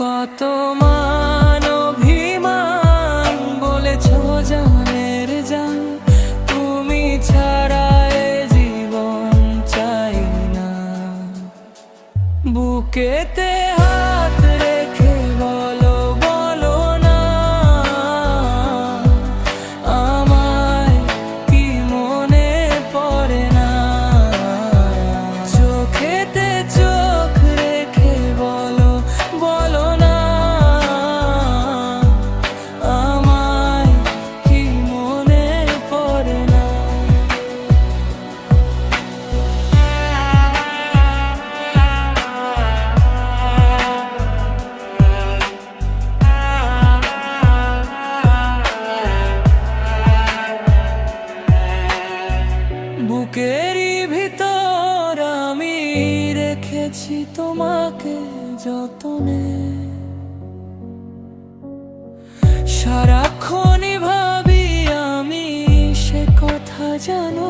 কত মান অভিমান বলেছ জানের জান তুমি ছাড়া জীবন চাই না। বুকেতে হাত বুকেরই ভিতর আমি রেখেছি তোমাকে যতনে। সারাক্ষণই ভাবি আমি সে কথা জানো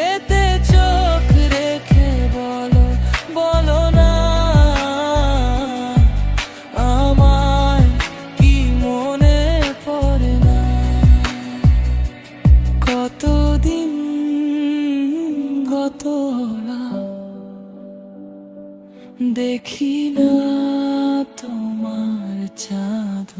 চোখেতে চোখ রেখে বলো বলো না। আমায় কি মনে পড়ে না? কতদিন গত হলাম দেখি না তোমার চাঁদ